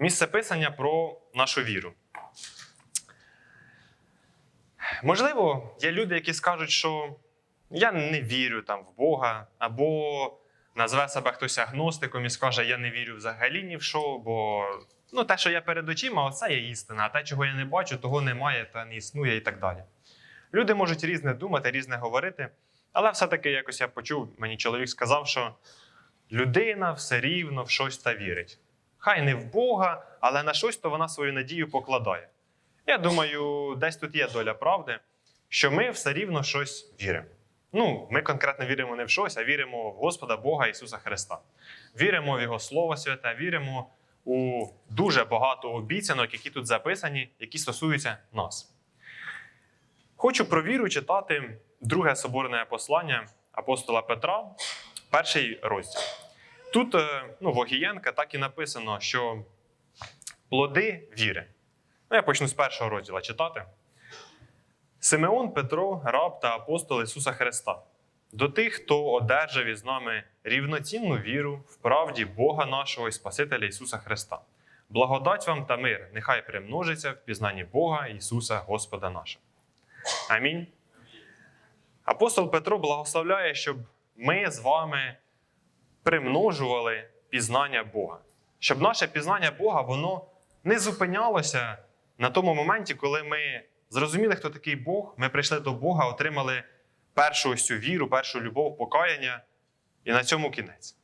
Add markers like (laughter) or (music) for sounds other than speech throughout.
Місце писання про нашу віру. Можливо, є люди, які скажуть, що я не вірю там в Бога, або назве себе хтось агностиком і скаже, я не вірю взагалі ні в що, бо ну, те, що я перед очима, оце є істина, а те, чого я не бачу, того немає та не існує і так далі. Люди можуть різне думати, різне говорити, але все-таки якось я почув, мені чоловік сказав, що людина все рівно в щось та вірить. Хай не в Бога, але на щось то вона свою надію покладає. Я думаю, десь тут є доля правди, що ми все рівно щось віримо. Ну, ми конкретно віримо не в щось, а віримо в Господа Бога Ісуса Христа. Віримо в Його Слово Святе, віримо у дуже багато обіцянок, які тут записані, які стосуються нас. Хочу про віру читати друге соборне послання апостола Петра, перший розділ. Тут е, ну, в Огієнка так і написано, що плоди віри. Ну, я почну з першого розділу читати. Симеон Петро, раб та апостол Ісуса Христа. До тих, хто одержав із нами рівноцінну віру в правді Бога нашого і Спасителя Ісуса Христа. Благодать вам та мир, нехай примножиться в пізнанні Бога Ісуса Господа нашого. Амінь. Апостол Петро благословляє, щоб ми з вами примножували пізнання Бога. Щоб наше пізнання Бога воно не зупинялося на тому моменті, коли ми зрозуміли, хто такий Бог, ми прийшли до Бога, отримали першу ось цю віру, першу любов, покаяння, і на цьому кінець.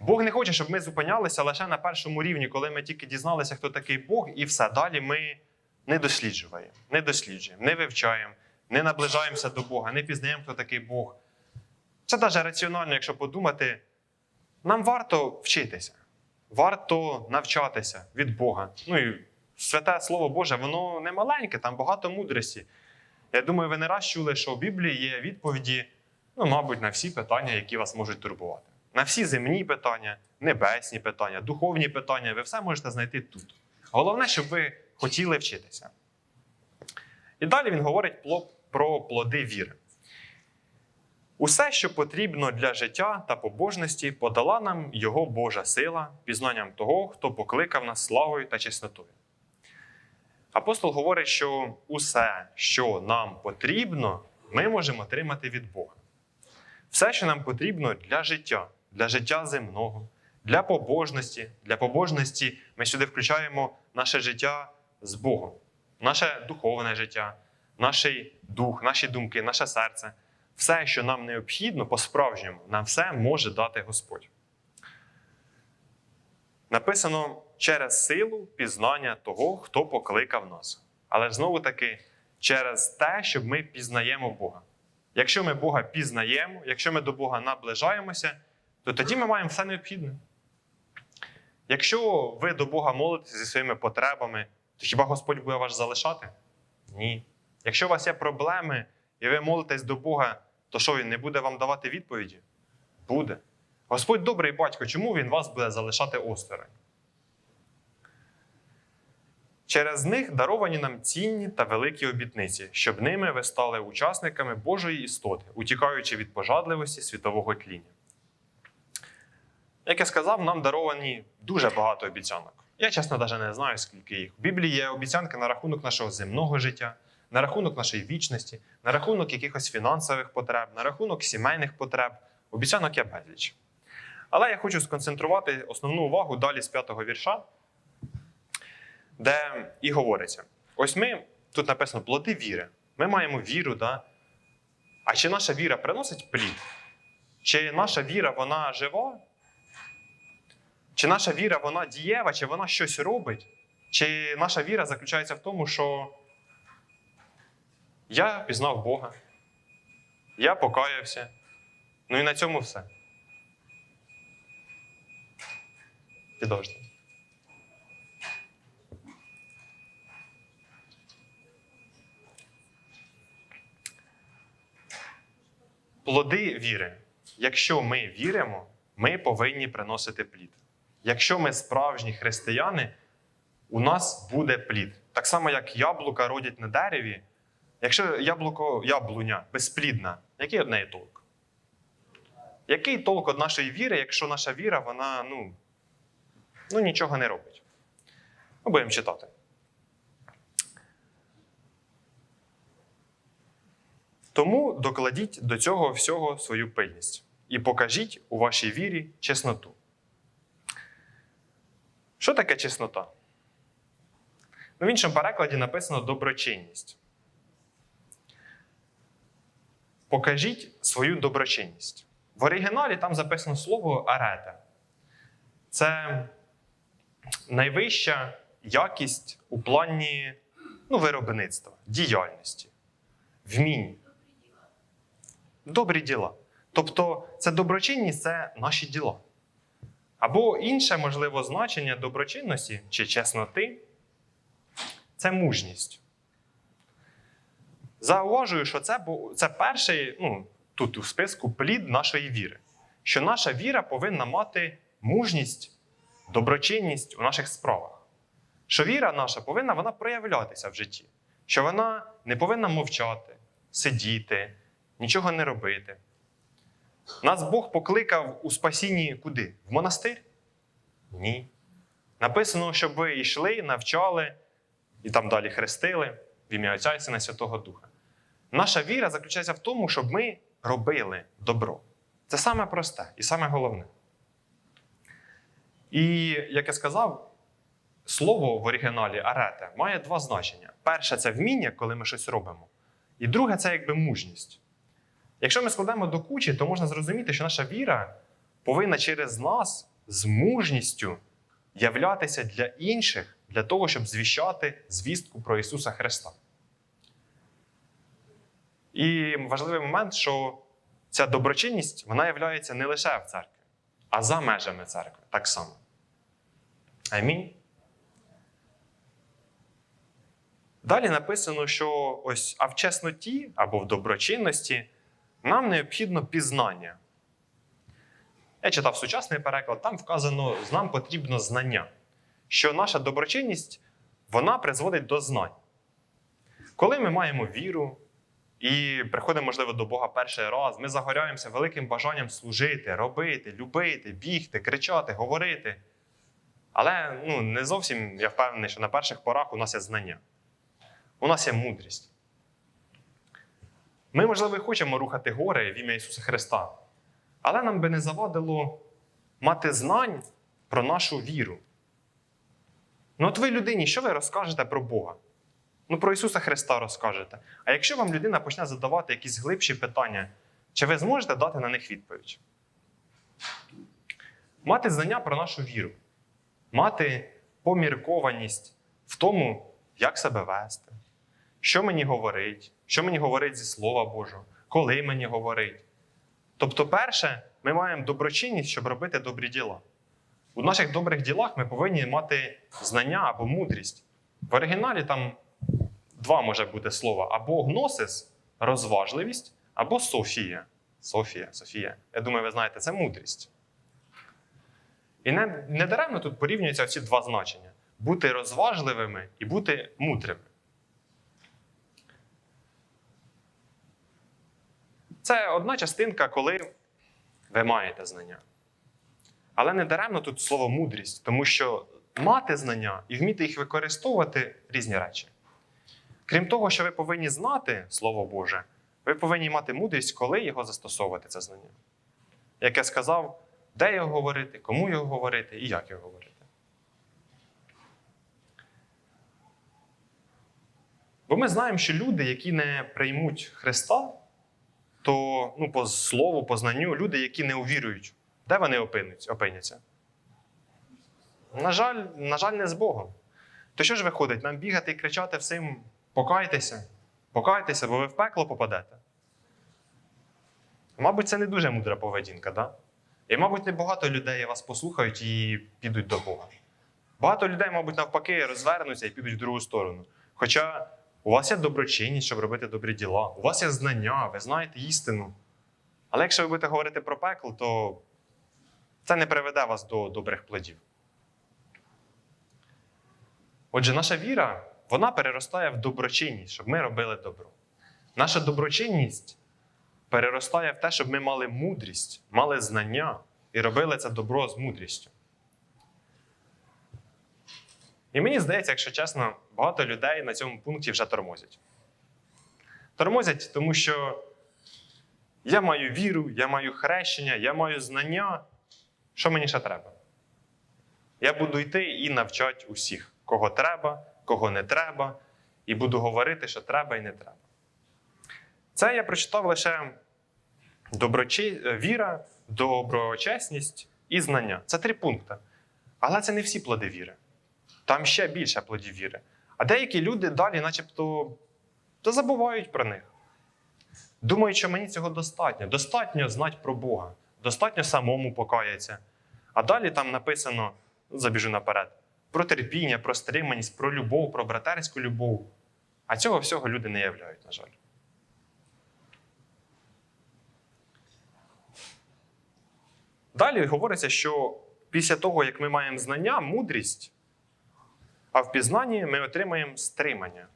Бог не хоче, щоб ми зупинялися лише на першому рівні, коли ми тільки дізналися, хто такий Бог, і все. Далі ми не досліджуємо, не досліджуємо, не вивчаємо, не наближаємося до Бога, не пізнаємо, хто такий Бог. Це навіть раціонально, якщо подумати, нам варто вчитися, варто навчатися від Бога. Ну і святе Слово Боже, воно не маленьке, там багато мудрості. Я думаю, ви не раз чули, що в Біблії є відповіді, ну, мабуть, на всі питання, які вас можуть турбувати. На всі земні питання, небесні питання, духовні питання, ви все можете знайти тут. Головне, щоб ви хотіли вчитися. І далі він говорить про плоди віри. Усе, що потрібно для життя та побожності, подала нам Його Божа сила, пізнанням того, хто покликав нас славою та чеснотою. Апостол говорить, що усе, що нам потрібно, ми можемо отримати від Бога. Все, що нам потрібно для життя, для життя земного, для побожності. Для побожності ми сюди включаємо наше життя з Богом, наше духовне життя, наш дух, наші думки, наше серце. Все, що нам необхідно по-справжньому, нам все може дати Господь. Написано через силу пізнання того, хто покликав нас. Але знову таки, через те, щоб ми пізнаємо Бога. Якщо ми Бога пізнаємо, якщо ми до Бога наближаємося, то тоді ми маємо все необхідне. Якщо ви до Бога молитесь зі своїми потребами, то хіба Господь буде вас залишати? Ні. Якщо у вас є проблеми і ви молитесь до Бога, то що Він не буде вам давати відповіді? Буде. Господь добрий батько, чому Він вас буде залишати осторонь? Через них даровані нам цінні та великі обітниці, щоб ними ви стали учасниками Божої істоти, утікаючи від пожадливості світового тління. Як я сказав, нам даровані дуже багато обіцянок. Я, чесно, навіть не знаю, скільки їх. В Біблії є обіцянки на рахунок нашого земного життя, на рахунок нашої вічності, на рахунок якихось фінансових потреб, на рахунок сімейних потреб. Обіцянок є безліч. Але я хочу сконцентрувати основну увагу далі з п'ятого вірша, де і говориться: ось ми, тут написано плоди віри. Ми маємо віру, да? а чи наша віра приносить плід? Чи наша віра вона жива? Чи наша віра вона дієва, чи вона щось робить? Чи наша віра заключається в тому, що я пізнав Бога, я покаявся, ну і на цьому все. Підожди. Плоди віри. Якщо ми віримо, ми повинні приносити плід. Якщо ми справжні християни, у нас буде плід. Так само, як яблука родять на дереві. Якщо яблуко, яблуня безплідна, який од неї толк? Який толк від нашої віри, якщо наша віра, вона ну, ну нічого не робить. Ми будемо читати. Тому докладіть до цього всього свою пильність і покажіть у вашій вірі чесноту. Що таке чеснота? Ну, в іншому перекладі написано доброчинність. Покажіть свою доброчинність. В оригіналі там записано слово арета. Це найвища якість у плані ну, виробництва, діяльності, вмінь. Добрі діла. Тобто, це доброчинність це наші діла. Або інше можливо значення доброчинності чи чесноти це мужність. Зауважую, що це, це перший, ну, тут у списку плід нашої віри. Що наша віра повинна мати мужність, доброчинність у наших справах. Що віра наша повинна вона проявлятися в житті. Що вона не повинна мовчати, сидіти, нічого не робити. Нас Бог покликав у спасінні куди? В монастир? Ні. Написано, щоб ви йшли, навчали і там далі хрестили в ім'я Отця і Сина Святого Духа. Наша віра заключається в тому, щоб ми робили добро. Це саме просте і саме головне. І, як я сказав, слово в оригіналі арете має два значення. Перше це вміння, коли ми щось робимо. І друге це якби мужність. Якщо ми складемо до кучі, то можна зрозуміти, що наша віра повинна через нас з мужністю являтися для інших, для того, щоб звіщати звістку про Ісуса Христа. І важливий момент, що ця доброчинність вона являється не лише в церкві, а за межами церкви так само. Амінь. Далі написано, що ось а в чесноті або в доброчинності нам необхідно пізнання. Я читав сучасний переклад, там вказано, що нам потрібно знання. Що наша доброчинність вона призводить до знань. Коли ми маємо віру і приходимо, можливо, до Бога перший раз, ми загоряємося великим бажанням служити, робити, любити, бігти, кричати, говорити. Але ну, не зовсім я впевнений, що на перших порах у нас є знання. У нас є мудрість. Ми, можливо, і хочемо рухати гори в ім'я Ісуса Христа, але нам би не завадило мати знань про нашу віру. Ну, от ви людині, що ви розкажете про Бога? Ну, про Ісуса Христа розкажете. А якщо вам людина почне задавати якісь глибші питання, чи ви зможете дати на них відповідь? Мати знання про нашу віру, мати поміркованість в тому, як себе вести, що мені говорить, що мені говорить зі Слова Божого, коли мені говорить. Тобто, перше, ми маємо доброчинність, щоб робити добрі діла. У наших добрих ділах ми повинні мати знання або мудрість. В оригіналі там два може бути слова: або гносис розважливість, або Софія. Софія, Софія. Я думаю, ви знаєте, це мудрість. І не, не даремно тут порівнюються ці два значення: бути розважливими і бути мудрими. Це одна частинка, коли ви маєте знання. Але не даремно тут слово мудрість, тому що мати знання і вміти їх використовувати різні речі. Крім того, що ви повинні знати Слово Боже, ви повинні мати мудрість, коли його застосовувати, це знання. Як я сказав, де його говорити, кому його говорити і як його говорити. Бо ми знаємо, що люди, які не приймуть Христа, то ну, по слову, по знанню, люди, які не увірують, де вони опиняться? На жаль, на жаль, не з Богом. То що ж виходить? Нам бігати і кричати всім покайтеся, покайтеся, бо ви в пекло попадете. Мабуть, це не дуже мудра поведінка, да? І, мабуть, не багато людей вас послухають і підуть до Бога. Багато людей, мабуть, навпаки, розвернуться і підуть в другу сторону. Хоча у вас є доброчинність, щоб робити добрі діла, у вас є знання, ви знаєте істину. Але якщо ви будете говорити про пекло, то це не приведе вас до добрих плодів. Отже, наша віра, вона переростає в доброчинність, щоб ми робили добро. Наша доброчинність переростає в те, щоб ми мали мудрість, мали знання і робили це добро з мудрістю. І мені здається, якщо чесно, багато людей на цьому пункті вже тормозять. Тормозять, тому що я маю віру, я маю хрещення, я маю знання. Що мені ще треба? Я буду йти і навчати усіх, кого треба, кого не треба, і буду говорити, що треба і не треба. Це я прочитав лише доброчи... віра, доброчесність і знання. Це три пункти. Але це не всі плоди віри. Там ще більше плодів віри. А деякі люди далі, начебто, та забувають про них. Думають, що мені цього достатньо. Достатньо знати про Бога, достатньо самому покаятися. А далі там написано, ну, забіжу наперед, про терпіння, про стриманість, про любов, про братерську любов. А цього всього люди не являють, на жаль. Далі говориться, що після того, як ми маємо знання, мудрість, а в пізнанні ми отримаємо стримання.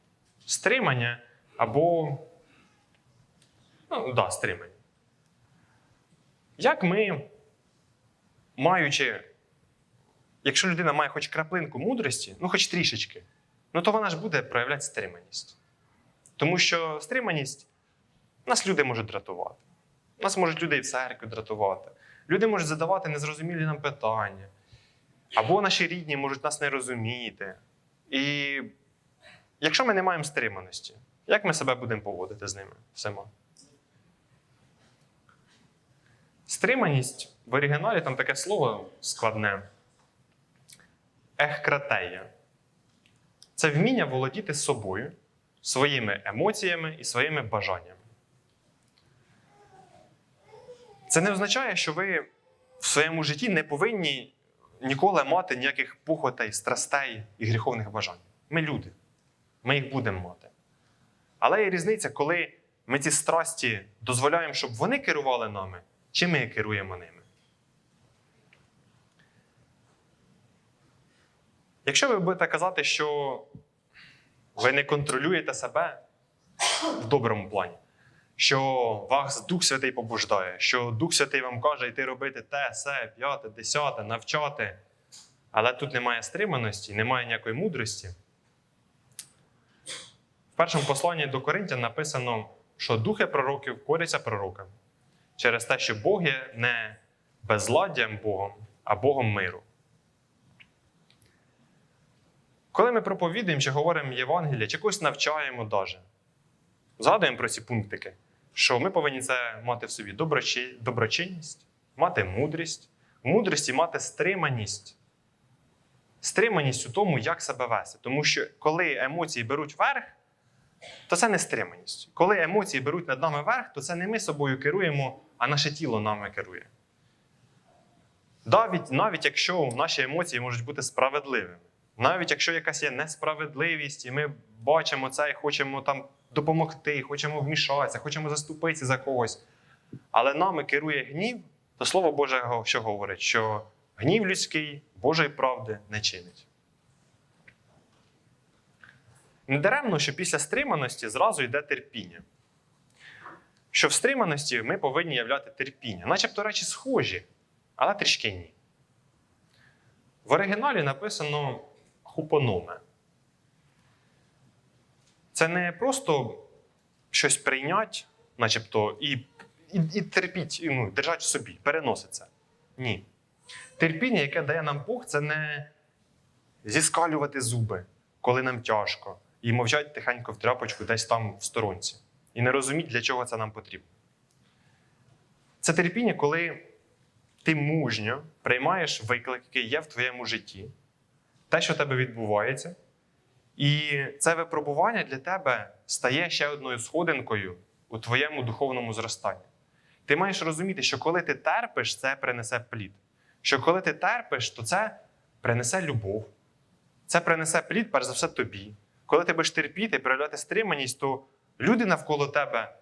Стримання або. Ну, да, стримання. Як ми, маючи, якщо людина має хоч краплинку мудрості, ну хоч трішечки, ну то вона ж буде проявляти стриманість. Тому що стриманість нас люди можуть дратувати. Нас можуть люди і в церкві дратувати. Люди можуть задавати незрозумілі нам питання. Або наші рідні можуть нас не розуміти. І якщо ми не маємо стриманості, як ми себе будемо поводити з ними всіма? Стриманість в оригіналі там таке слово складне. Ехкратея. Це вміння володіти собою, своїми емоціями і своїми бажаннями. Це не означає, що ви в своєму житті не повинні ніколи мати ніяких похотей, страстей і гріховних бажань. Ми люди. Ми їх будемо мати. Але є різниця, коли ми ці страсті дозволяємо, щоб вони керували нами, чи ми керуємо ними. Якщо ви будете казати, що ви не контролюєте себе в доброму плані, що вас Дух Святий побуждає, що Дух Святий вам каже йти робити те, се, п'яте, десяте, навчати, але тут немає стриманості, немає ніякої мудрості. В першому посланні до Коринтян написано, що духи пророків коряться пророкам через те, що Бог є не безладдям Богом, а Богом миру. Коли ми проповідуємо чи говоримо Євангеліє, чи когось навчаємо даже, згадуємо про ці пунктики, що ми повинні це мати в собі доброчи- доброчинність, мати мудрість, в мудрості мати стриманість. Стриманість у тому, як себе вести. Тому що коли емоції беруть верх, то це не стриманість. Коли емоції беруть над нами верх, то це не ми собою керуємо, а наше тіло нами керує. Навіть, навіть якщо наші емоції можуть бути справедливими, навіть якщо якась є несправедливість, і ми бачимо це і хочемо там допомогти, хочемо вмішатися, хочемо заступитися за когось, але нами керує гнів, то Слово Боже що говорить? Що гнів людський Божої правди не чинить. Недаремно, що після стриманості зразу йде терпіння. Що в стриманості ми повинні являти терпіння, начебто речі схожі, але трішки ні. В оригіналі написано хупономе. Це не просто щось прийнять, начебто, і, і, і терпіть, і, ну, держать в собі, переноситься. Ні. Терпіння, яке дає нам Бог, це не зіскалювати зуби, коли нам тяжко, і мовчать тихенько в тряпочку десь там в сторонці. І не розуміти, для чого це нам потрібно. Це терпіння, коли ти мужньо приймаєш виклик, який є в твоєму житті, те, що в тебе відбувається, і це випробування для тебе стає ще одною сходинкою у твоєму духовному зростанні. Ти маєш розуміти, що коли ти терпиш, це принесе плід. Що коли ти терпиш, то це принесе любов. Це принесе плід, перш за все, тобі. Коли ти будеш терпіти, проявляти стриманість, то люди навколо тебе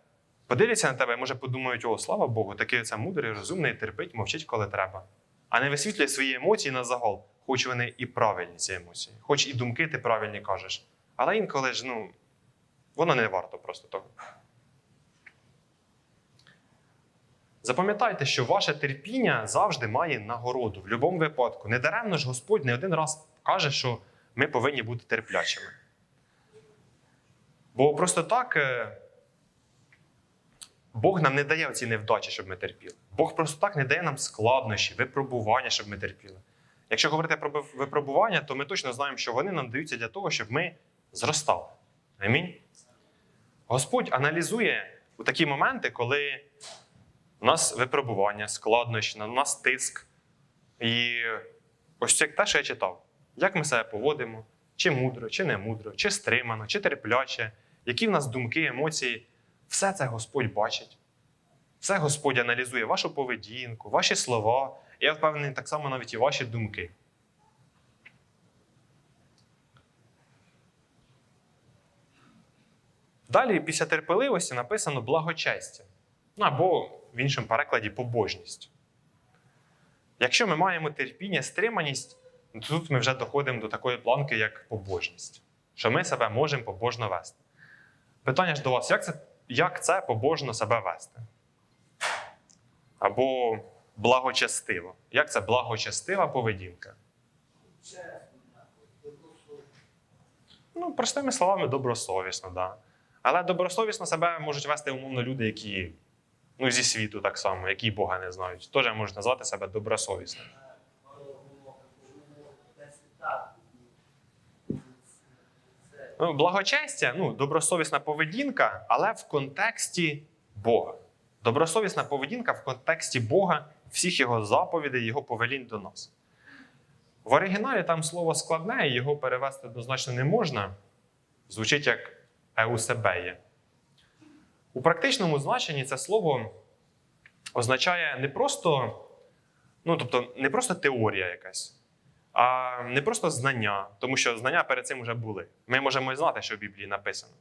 подивляться на тебе і може подумають: о, слава Богу, такий оце мудрий, розумний, терпить, мовчить, коли треба. А не висвітлює свої емоції на загал, хоч вони і правильні, ці емоції, хоч і думки ти правильні кажеш. Але інколи ж, ну, воно не варто просто того. Запам'ятайте, що ваше терпіння завжди має нагороду в будь-якому випадку. Недаремно ж Господь не один раз каже, що ми повинні бути терплячими. Бо просто так е, Бог нам не дає оці невдачі, щоб ми терпіли. Бог просто так не дає нам складнощі, випробування, щоб ми терпіли. Якщо говорити про випробування, то ми точно знаємо, що вони нам даються для того, щоб ми зростали. Амінь. Господь аналізує у такі моменти, коли у нас випробування, складнощі, на нас тиск. І ось це те, що я читав. Як ми себе поводимо, чи мудро, чи не мудро, чи стримано, чи терпляче, які в нас думки, емоції. Все це Господь бачить. Все Господь аналізує вашу поведінку, ваші слова. Я впевнений, так само навіть і ваші думки. Далі, після терпеливості написано благочестя. Ну, або в іншому перекладі побожність. Якщо ми маємо терпіння, стриманість, то тут ми вже доходимо до такої планки, як побожність, що ми себе можемо побожно вести. Питання ж до вас: як це, як це побожно себе вести? Або благочестиво. Як це благочестива поведінка? Ну, простими словами, добросовісно, так. Да. Але добросовісно себе можуть вести умовно люди, які ну, зі світу так само, які Бога не знають. Теж можуть назвати себе добросовісними. Ну, благочестя, ну, добросовісна поведінка, але в контексті Бога. Добросовісна поведінка в контексті Бога, всіх його заповідей, його повелінь до нас. В оригіналі там слово складне, і його перевести однозначно не можна. Звучить як еусебеє. У практичному значенні це слово означає не просто, ну, тобто, не просто теорія якась, а не просто знання, тому що знання перед цим вже були. Ми можемо і знати, що в Біблії написано.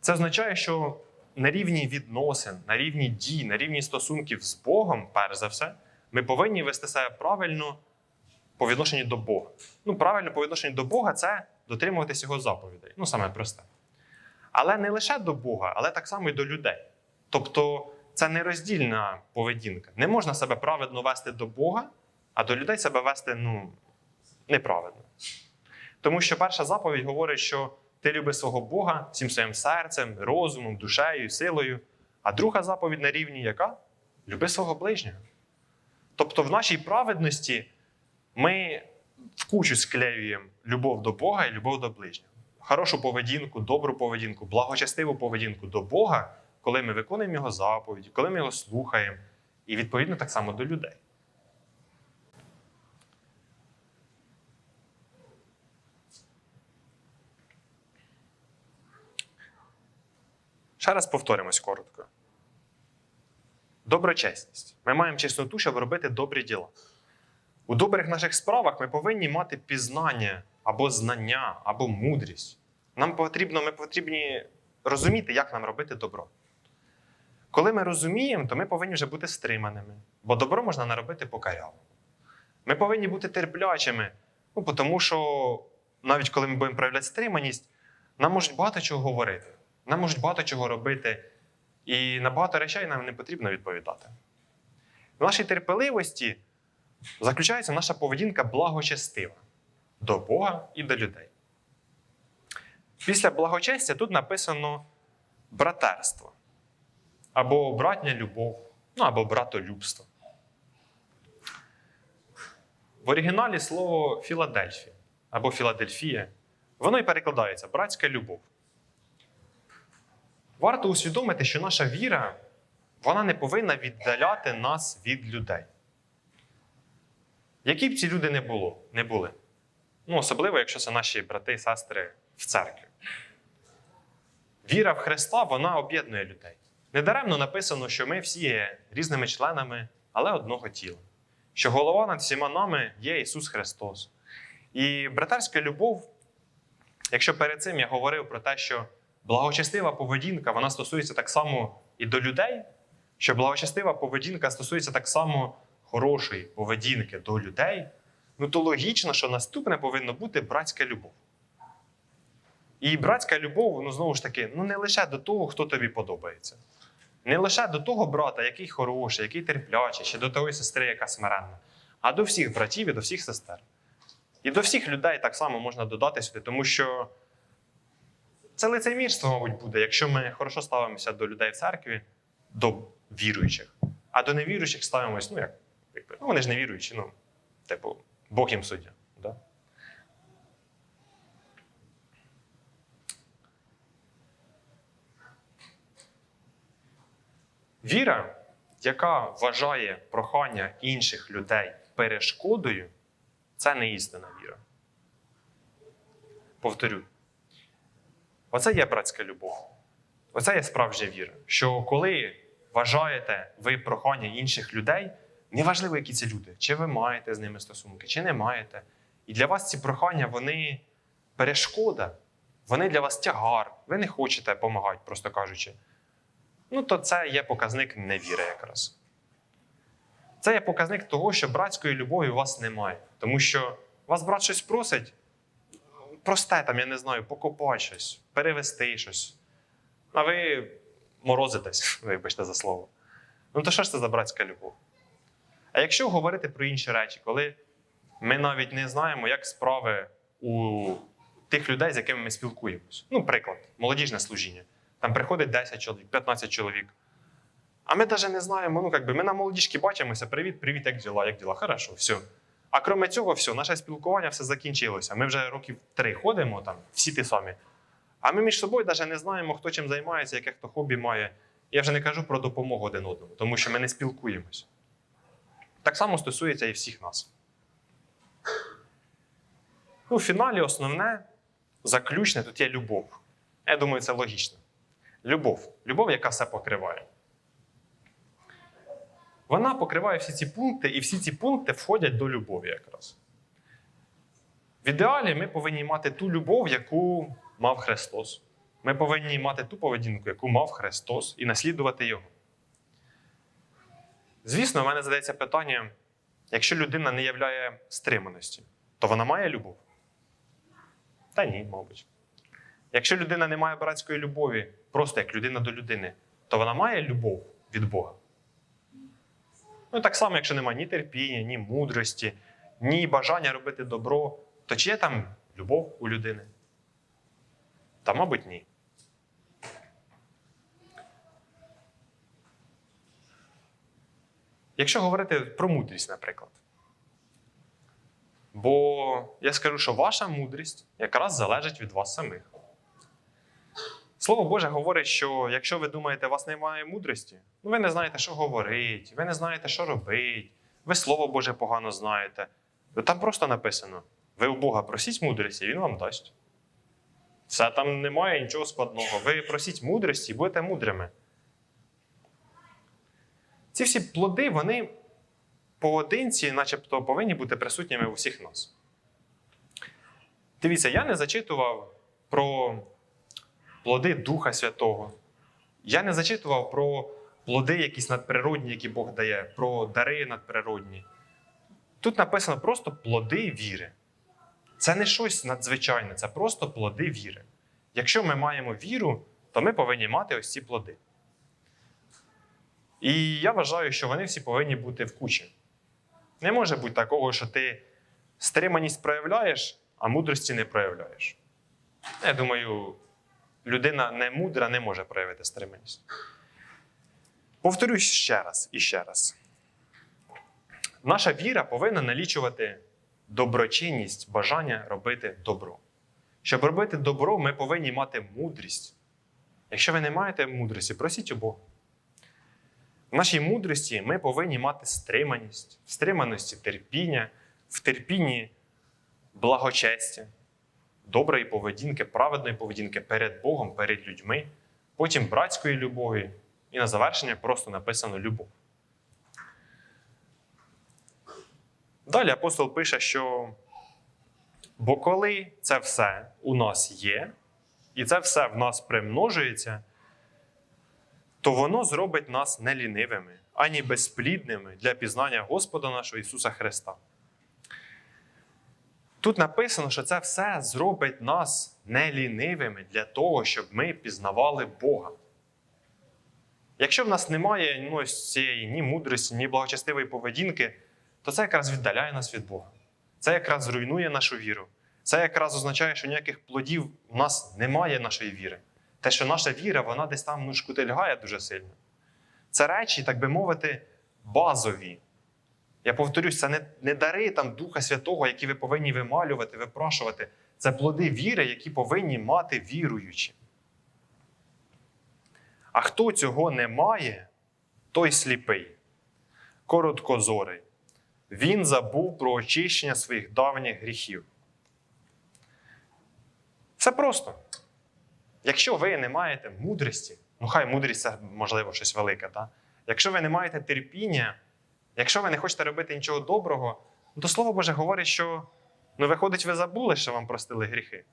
Це означає, що на рівні відносин, на рівні дій, на рівні стосунків з Богом, перш за все, ми повинні вести себе правильно по відношенню до Бога. Ну, правильно по відношенню до Бога це дотримуватись його заповідей. Ну, саме просте. Але не лише до Бога, але так само і до людей. Тобто це нероздільна поведінка. Не можна себе праведно вести до Бога, а до людей себе вести ну, неправедно. Тому що перша заповідь говорить, що ти люби свого Бога всім своїм серцем, розумом, душею, силою. А друга заповідь на рівні яка? Люби свого ближнього. Тобто в нашій праведності ми в кучу склеюємо любов до Бога і любов до ближнього. Хорошу поведінку, добру поведінку, благочестиву поведінку до Бога, коли ми виконуємо Його заповіді, коли ми його слухаємо, і відповідно так само до людей. Ще раз повторимось коротко. Доброчесність. Ми маємо чесноту, щоб робити добрі діла. У добрих наших справах ми повинні мати пізнання або знання, або мудрість. Нам потрібно, ми потрібні розуміти, як нам робити добро. Коли ми розуміємо, то ми повинні вже бути стриманими, бо добро можна наробити покаряво. Ми повинні бути терплячими, ну, тому що навіть коли ми будемо проявляти стриманість, нам можуть багато чого говорити, нам можуть багато чого робити, і на багато речей нам не потрібно відповідати. В нашій терпеливості заключається наша поведінка благочестива до Бога і до людей. Після благочестя тут написано братерство або братня любов, ну або братолюбство. В оригіналі слово Філадельфія або Філадельфія, воно і перекладається братська любов. Варто усвідомити, що наша віра вона не повинна віддаляти нас від людей. Які б ці люди не було, не були. Ну, особливо, якщо це наші брати і сестри в церкві. Віра в Христа вона об'єднує людей. Недаремно написано, що ми всі є різними членами, але одного тіла. Що голова над всіма нами є Ісус Христос. І братерська любов, якщо перед цим я говорив про те, що благочестива поведінка вона стосується так само і до людей, що благочестива поведінка стосується так само хорошої поведінки до людей, ну то логічно, що наступне повинно бути братська любов. І братська любов, ну знову ж таки, ну не лише до того, хто тобі подобається. Не лише до того брата, який хороший, який терплячий, чи до тої сестри, яка смиренна, а до всіх братів і до всіх сестер. І до всіх людей так само можна додати сюди, тому що це лицемірство, мабуть, буде, якщо ми хорошо ставимося до людей в церкві, до віруючих, а до невіруючих ставимось, ну як, якби, ну вони ж не віруючі, ну, типу, Бог їм суддя. Да? Віра, яка вважає прохання інших людей перешкодою, це не істинна віра. Повторю. Оце є братська любов. Оце є справжня віра. Що коли вважаєте ви прохання інших людей, неважливо, які це люди, чи ви маєте з ними стосунки, чи не маєте. І для вас ці прохання, вони перешкода, вони для вас тягар. Ви не хочете допомагати, просто кажучи. Ну, то це є показник невіри якраз. Це є показник того, що братської любові у вас немає. Тому що вас брат щось просить, просте там, я не знаю, покопати щось, перевести щось. А ви морозитесь, (laughs) вибачте за слово. Ну то що ж це за братська любов? А якщо говорити про інші речі, коли ми навіть не знаємо, як справи у тих людей, з якими ми спілкуємось. Ну, приклад, молодіжне служіння. Там приходить 10 чоловік, 15 чоловік. А ми навіть не знаємо, ну, якби ми на молодіжки бачимося, привіт, привіт, як діла, як діла, хорошо, все. А крім цього, все, наше спілкування все закінчилося. Ми вже років три ходимо там, всі ті самі. А ми між собою навіть не знаємо, хто чим займається, яке хто хобі має. Я вже не кажу про допомогу один одному, тому що ми не спілкуємось. Так само стосується і всіх нас. Ну, в фіналі основне, заключне тут є любов. Я думаю, це логічно. Любов. Любов, яка все покриває. Вона покриває всі ці пункти, і всі ці пункти входять до любові якраз. В ідеалі ми повинні мати ту любов, яку мав Христос. Ми повинні мати ту поведінку, яку мав Христос, і наслідувати Його. Звісно, в мене задається питання: якщо людина не являє стриманості, то вона має любов? Та ні, мабуть. Якщо людина не має братської любові, просто як людина до людини, то вона має любов від Бога. Ну, так само, якщо немає ні терпіння, ні мудрості, ні бажання робити добро, то чи є там любов у людини? Та, мабуть, ні. Якщо говорити про мудрість, наприклад. Бо я скажу, що ваша мудрість якраз залежить від вас самих. Слово Боже говорить, що якщо ви думаєте, у вас немає мудрості, ну ви не знаєте, що говорити, ви не знаєте, що робити, ви Слово Боже погано знаєте, там просто написано: ви у Бога просіть мудрості, Він вам дасть. Все там немає нічого складного. Ви просіть мудрості і будете мудрими. Ці всі плоди, вони поодинці, начебто, повинні бути присутніми у всіх нас. Дивіться, я не зачитував про плоди Духа Святого. Я не зачитував про плоди якісь надприродні, які Бог дає, про дари надприродні. Тут написано просто плоди віри. Це не щось надзвичайне, це просто плоди віри. Якщо ми маємо віру, то ми повинні мати ось ці плоди. І я вважаю, що вони всі повинні бути в кучі. Не може бути такого, що ти стриманість проявляєш, а мудрості не проявляєш. Я думаю, людина не мудра не може проявити стриманість. Повторюсь ще раз і ще раз. Наша віра повинна налічувати доброчинність, бажання робити добро. Щоб робити добро, ми повинні мати мудрість. Якщо ви не маєте мудрості, просіть у Бога. В нашій мудрості ми повинні мати стриманість, в стриманості терпіння, в терпінні благочестя, доброї поведінки, праведної поведінки перед Богом, перед людьми, потім братської любові, і на завершення просто написано любов. Далі апостол пише, що бо коли це все у нас є, і це все в нас примножується, то воно зробить нас не лінивими, ані безплідними для пізнання Господа нашого Ісуса Христа. Тут написано, що це все зробить нас не лінивими для того, щоб ми пізнавали Бога. Якщо в нас немає ну, цієї ні мудрості, ні благочестивої поведінки, то це якраз віддаляє нас від Бога. це якраз зруйнує нашу віру. Це якраз означає, що ніяких плодів у нас немає нашої віри. Те, що наша віра, вона десь там ну, шкутильгає дуже сильно. Це речі, так би мовити, базові. Я повторюсь, це не, не дари там Духа Святого, які ви повинні вималювати, випрошувати. Це плоди віри, які повинні мати віруючі. А хто цього не має, той сліпий, короткозорий. Він забув про очищення своїх давніх гріхів. Все просто. Якщо ви не маєте мудрості, ну хай мудрість це можливо щось велике, та? якщо ви не маєте терпіння, якщо ви не хочете робити нічого доброго, ну, то Слово Боже говорить, що ну, виходить, ви забули, що вам простили гріхи.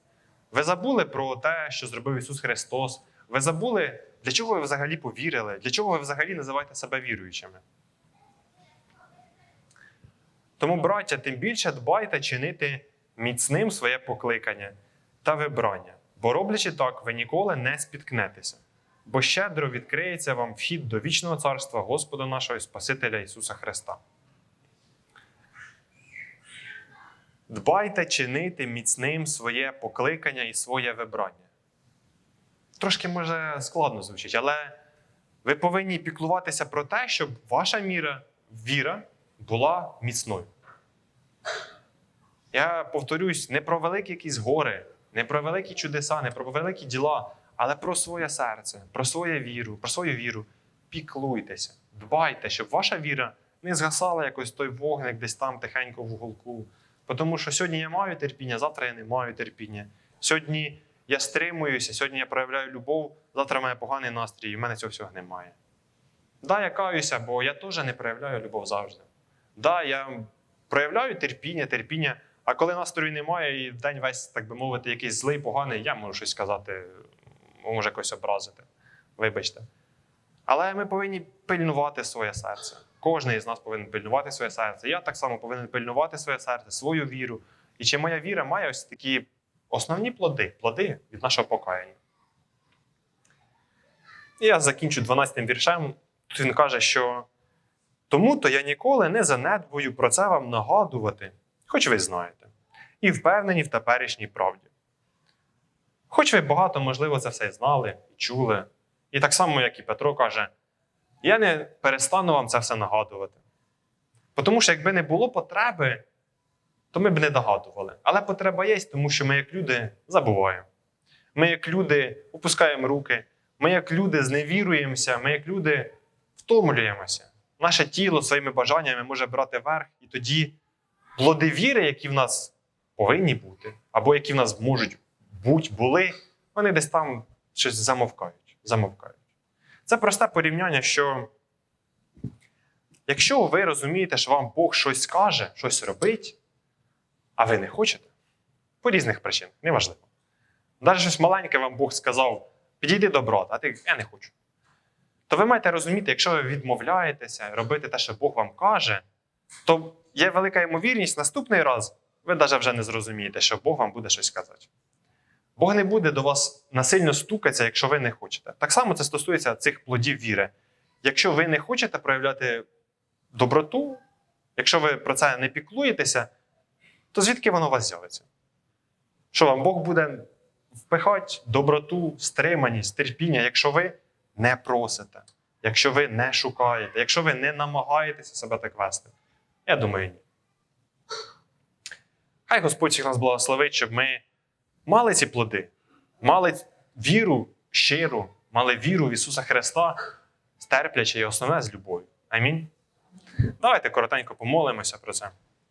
Ви забули про те, що зробив Ісус Христос. Ви забули, для чого ви взагалі повірили, для чого ви взагалі називаєте себе віруючими. Тому, браття, тим більше дбайте чинити міцним своє покликання та вибрання, бо роблячи так, ви ніколи не спіткнетеся, бо щедро відкриється вам вхід до вічного царства Господа нашого і Спасителя Ісуса Христа. Дбайте чинити міцним своє покликання і своє вибрання. Трошки може складно звучить, але ви повинні піклуватися про те, щоб ваша міра, віра була міцною. Я повторюсь, не про великі якісь гори, не про великі чудеса, не про великі діла, але про своє серце, про свою віру, про свою віру. Піклуйтеся, дбайте, щоб ваша віра не згасала якось той вогник десь там тихенько в уголку. Тому що сьогодні я маю терпіння, завтра я не маю терпіння. Сьогодні я стримуюся, сьогодні я проявляю любов, завтра в мене поганий настрій, і в мене цього всього немає. Да, я каюся, бо я теж не проявляю любов завжди. Да, я проявляю терпіння, терпіння, а коли настрою немає, і в день весь, так би мовити, якийсь злий, поганий, я можу щось сказати, може когось образити. Вибачте. Але ми повинні пильнувати своє серце. Кожен із нас повинен пильнувати своє серце. Я так само повинен пильнувати своє серце, свою віру. І чи моя віра має ось такі основні плоди, плоди від нашого покаяння. І я закінчу 12 віршем. Тут він каже, що тому то я ніколи не занедбую про це вам нагадувати, хоч ви знаєте, і впевнені в теперішній правді. Хоч ви багато, можливо, це все знали і чули. І так само, як і Петро каже, я не перестану вам це все нагадувати. Тому що якби не було потреби, то ми б не догадували. Але потреба є, тому що ми, як люди, забуваємо. Ми, як люди, опускаємо руки, ми, як люди, зневіруємося, ми, як люди, втомлюємося. Наше тіло своїми бажаннями може брати верх, і тоді плоди віри, які в нас повинні бути, або які в нас можуть бути, були, вони десь там щось замовкають. замовкають. Це просте порівняння, що якщо ви розумієте, що вам Бог щось скаже, щось робить, а ви не хочете, по різних причинах, неважливо. Навіть щось маленьке вам Бог сказав, підійди до брата, а ти я не хочу. То ви маєте розуміти, якщо ви відмовляєтеся робити те, що Бог вам каже, то є велика ймовірність, наступний раз ви навіть вже не зрозумієте, що Бог вам буде щось казати. Бог не буде до вас насильно стукатися, якщо ви не хочете. Так само це стосується цих плодів віри. Якщо ви не хочете проявляти доброту, якщо ви про це не піклуєтеся, то звідки воно у вас з'явиться? Що вам Бог буде впихати доброту, стриманість, терпіння, якщо ви не просите, якщо ви не шукаєте, якщо ви не намагаєтеся себе так вести? Я думаю, ні. Хай Господь всіх нас благословить, щоб ми мали ці плоди, мали віру щиру, мали віру в Ісуса Христа, стерплячи і основне з любов'ю. Амінь. Давайте коротенько помолимося про це.